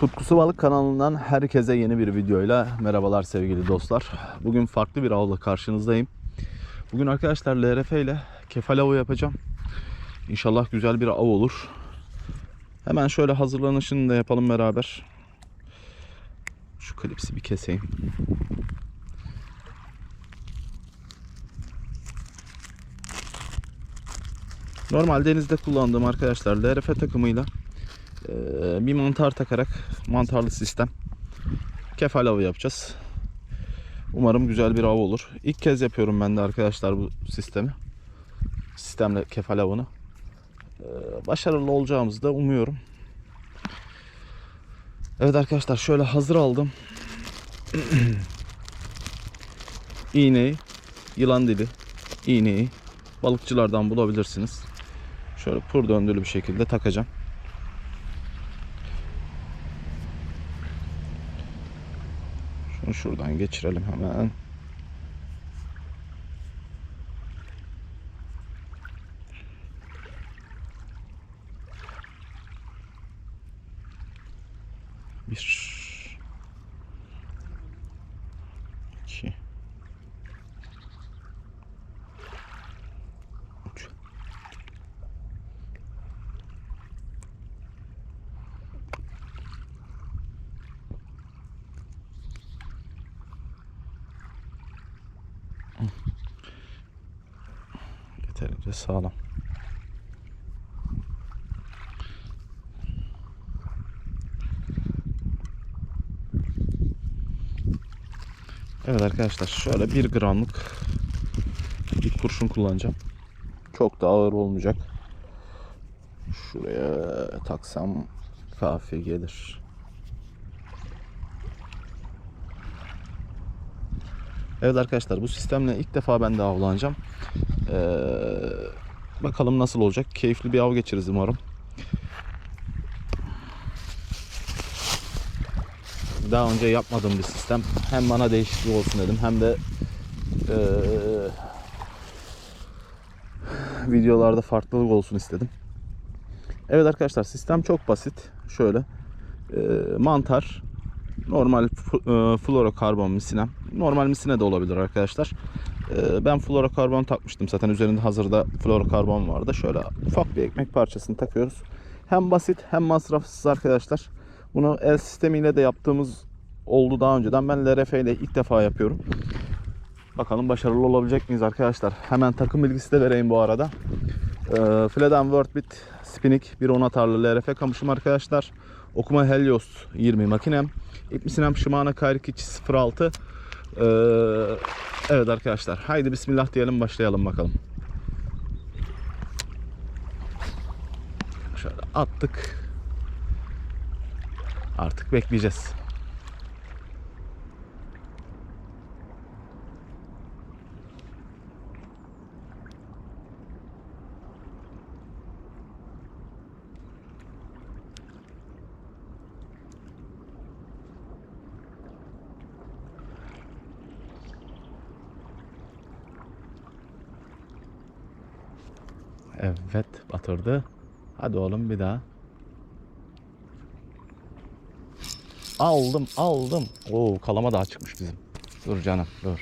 Tutkusu Balık kanalından herkese yeni bir videoyla merhabalar sevgili dostlar. Bugün farklı bir avla karşınızdayım. Bugün arkadaşlar LRF ile kefal avı yapacağım. İnşallah güzel bir av olur. Hemen şöyle hazırlanışını da yapalım beraber. Şu klipsi bir keseyim. Normal denizde kullandığım arkadaşlar LRF takımıyla bir mantar takarak mantarlı sistem kefal avı yapacağız. Umarım güzel bir av olur. İlk kez yapıyorum ben de arkadaşlar bu sistemi. Sistemle kefal avını. Ee, başarılı olacağımızı da umuyorum. Evet arkadaşlar şöyle hazır aldım. İğneyi, yılan dili, iğneyi balıkçılardan bulabilirsiniz. Şöyle pur döndürülü bir şekilde takacağım. Şunu şuradan geçirelim hemen. Bir. iki, Yeterince sağlam. Evet arkadaşlar şöyle bir gramlık bir kurşun kullanacağım. Çok da ağır olmayacak. Şuraya taksam kafi gelir. Evet arkadaşlar bu sistemle ilk defa ben de avlanacağım. Ee, bakalım nasıl olacak. Keyifli bir av geçiririz umarım. Daha önce yapmadığım bir sistem. Hem bana değişiklik olsun dedim hem de ee, videolarda farklılık olsun istedim. Evet arkadaşlar sistem çok basit. Şöyle ee, mantar, normal e, fluorokarbon misinem. Normal misine de olabilir arkadaşlar. Ee, ben fluorokarbon takmıştım zaten üzerinde hazırda fluorokarbon vardı. Şöyle ufak bir ekmek parçasını takıyoruz. Hem basit hem masrafsız arkadaşlar. Bunu el sistemiyle de yaptığımız oldu daha önceden. Ben LRF ile ilk defa yapıyorum. Bakalım başarılı olabilecek miyiz arkadaşlar. Hemen takım bilgisi de vereyim bu arada. Ee, Fleden Wordbit Spinik 1.10 atarlı LRF kamışım arkadaşlar. Okuma Helios 20 makinem. İp misinem Shimano Kairikichi 06. Ee, evet arkadaşlar. Haydi bismillah diyelim başlayalım bakalım. Şöyle attık. Artık bekleyeceğiz. Evet batırdı. Hadi oğlum bir daha. Aldım aldım. Oo kalama daha çıkmış bizim. Dur canım dur.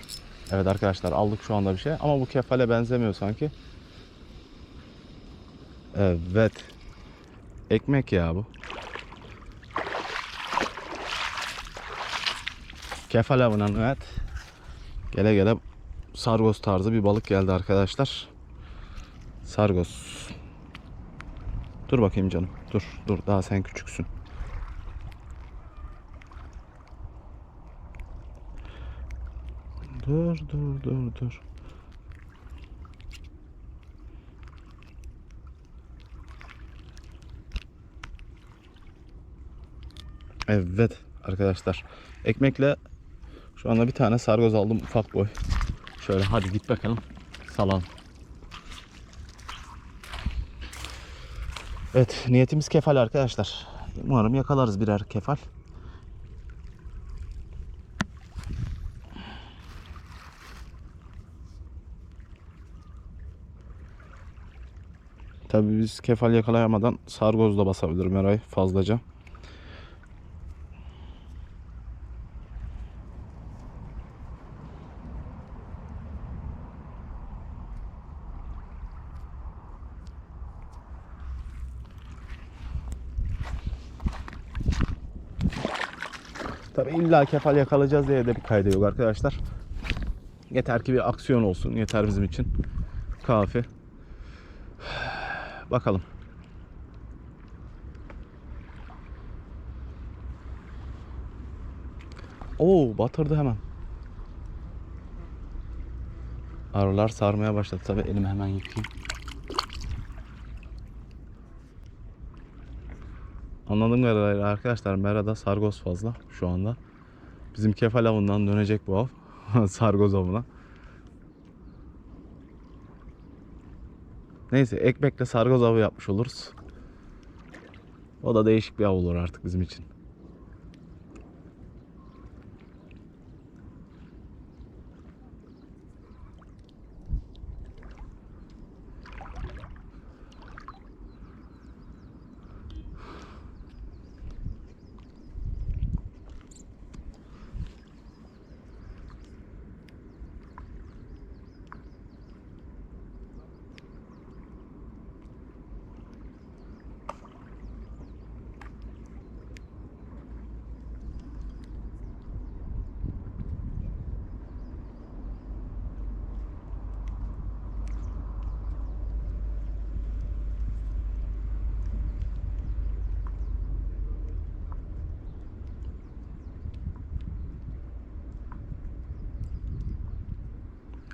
Evet arkadaşlar aldık şu anda bir şey ama bu kefale benzemiyor sanki. Evet. Ekmek ya bu. Kefal avının evet. Gele gele sargos tarzı bir balık geldi arkadaşlar. Sargos. Dur bakayım canım. Dur dur daha sen küçüksün. Dur dur dur dur. Evet arkadaşlar. Ekmekle şu anda bir tane sargoz aldım ufak boy. Şöyle hadi git bakalım. Salam. Evet niyetimiz kefal arkadaşlar. Umarım yakalarız birer kefal. Tabii biz kefal yakalayamadan sargozla basabilirim Eray fazlaca. Tabi illa kefal yakalayacağız diye de bir kaydı yok arkadaşlar. Yeter ki bir aksiyon olsun. Yeter bizim için. Kafi. Bakalım. Oo batırdı hemen. Arılar sarmaya başladı. Tabi elimi hemen yıkayayım. Anladığım kadarıyla arkadaşlar Mera'da sargoz fazla şu anda. Bizim kefal avından dönecek bu av. sargoz avına. Neyse ekmekle sargoz avı yapmış oluruz. O da değişik bir av olur artık bizim için.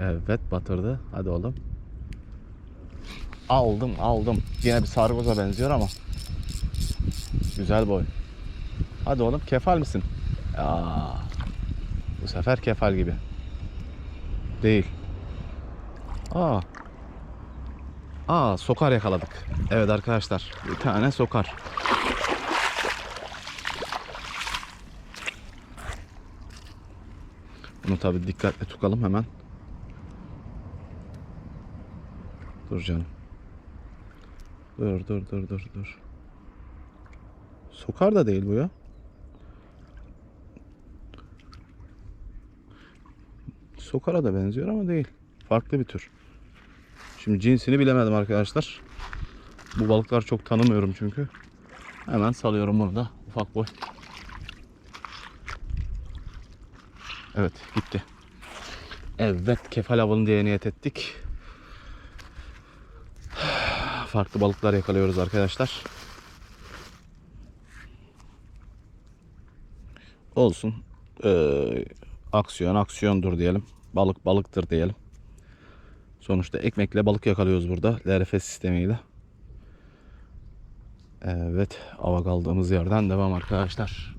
Evet batırdı. Hadi oğlum. Aldım aldım. Yine bir sargoza benziyor ama. Güzel boy. Hadi oğlum kefal misin? Aa, bu sefer kefal gibi. Değil. Aa. Aa sokar yakaladık. Evet arkadaşlar bir tane sokar. Bunu tabi dikkatle tutalım hemen. Dur canım. Dur dur dur dur dur. Sokar da değil bu ya. Sokara da benziyor ama değil. Farklı bir tür. Şimdi cinsini bilemedim arkadaşlar. Bu balıklar çok tanımıyorum çünkü. Hemen salıyorum burada. Ufak boy. Evet gitti. Evet kefal avını diye niyet ettik. Farklı balıklar yakalıyoruz arkadaşlar. Olsun. Ee, aksiyon aksiyondur diyelim. Balık balıktır diyelim. Sonuçta ekmekle balık yakalıyoruz burada. LRF sistemiyle. Evet. Ava kaldığımız yerden devam arkadaşlar.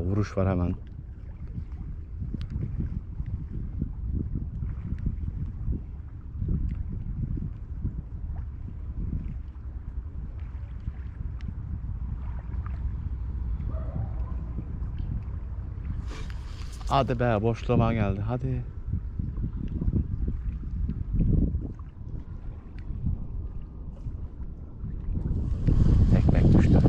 Vuruş var hemen. Hadi be boşluğuma geldi. Hadi. Ekmek düştü.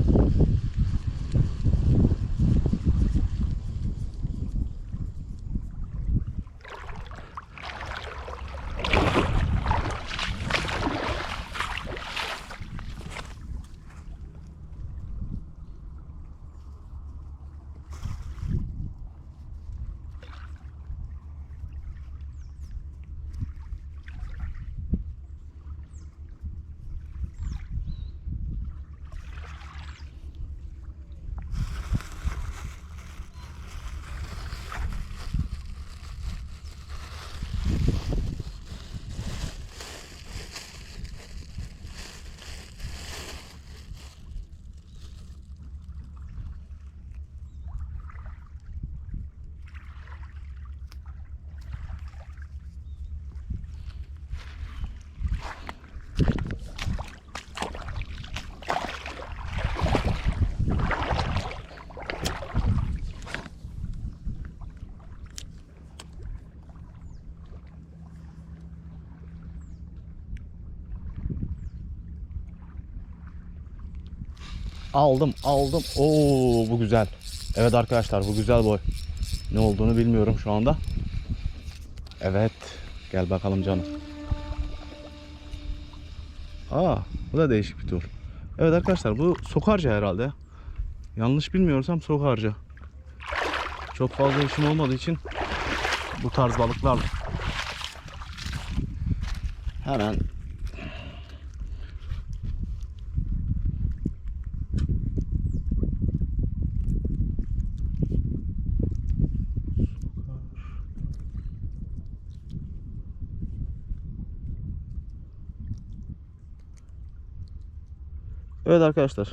Aldım aldım. Oo bu güzel. Evet arkadaşlar bu güzel boy. Ne olduğunu bilmiyorum şu anda. Evet. Gel bakalım canım. Aa, bu da değişik bir tür. Evet arkadaşlar bu sokarca herhalde. Yanlış bilmiyorsam sokarca. Çok fazla işim olmadığı için bu tarz balıklarla hemen Evet arkadaşlar.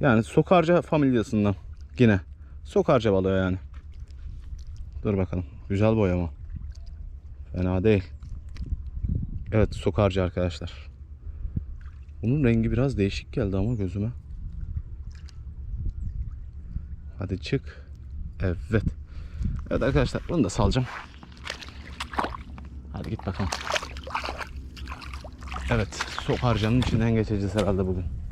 Yani sokarca familyasından yine. Sokarca balığı yani. Dur bakalım. Güzel boyama. Fena değil. Evet sokarca arkadaşlar. Bunun rengi biraz değişik geldi ama gözüme. Hadi çık. Evet. Evet arkadaşlar bunu da salacağım. Hadi git bakalım. Evet, sokarcanın içinden geçeceğiz herhalde bugün.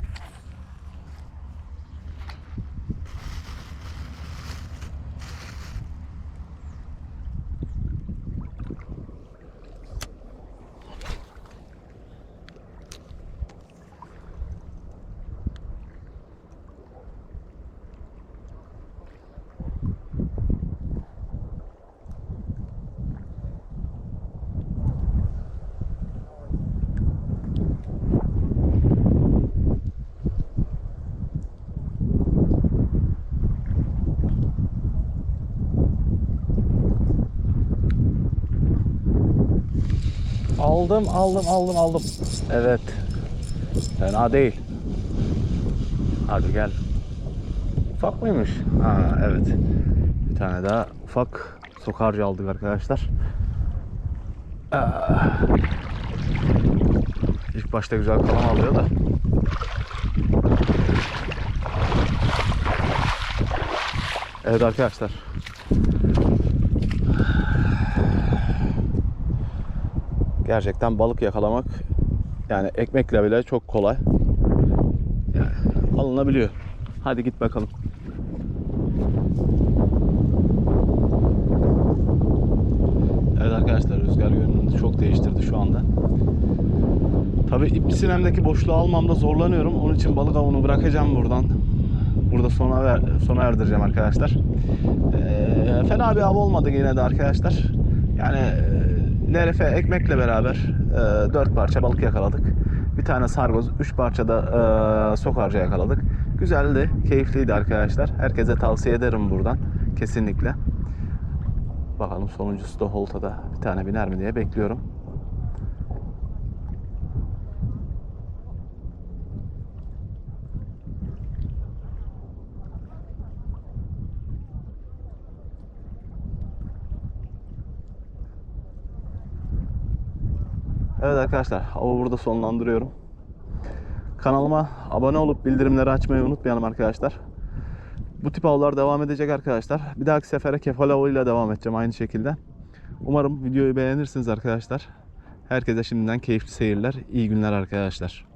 Aldım, aldım, aldım, aldım. Evet. Fena değil. Hadi gel. Ufak mıymış? Ha, evet. Bir tane daha ufak sokarcı aldık arkadaşlar. Ah. İlk başta güzel kalan alıyor da. Evet arkadaşlar. Gerçekten balık yakalamak yani ekmekle bile çok kolay. Yani alınabiliyor. Hadi git bakalım. Evet arkadaşlar rüzgar yönünü çok değiştirdi şu anda. Tabi ip sinemdeki boşluğu almamda zorlanıyorum. Onun için balık avını bırakacağım buradan. Burada sona ver, sona erdireceğim arkadaşlar. Ee, fena bir av olmadı yine de arkadaşlar. Yani LRF ekmekle beraber e, 4 parça balık yakaladık. Bir tane sargoz, 3 parça da e, sokarca yakaladık. Güzeldi, keyifliydi arkadaşlar. Herkese tavsiye ederim buradan. Kesinlikle. Bakalım sonuncusu da Holta'da bir tane biner mi diye bekliyorum. Evet arkadaşlar avı burada sonlandırıyorum. Kanalıma abone olup bildirimleri açmayı unutmayalım arkadaşlar. Bu tip avlar devam edecek arkadaşlar. Bir dahaki sefere kefal avıyla devam edeceğim aynı şekilde. Umarım videoyu beğenirsiniz arkadaşlar. Herkese şimdiden keyifli seyirler, iyi günler arkadaşlar.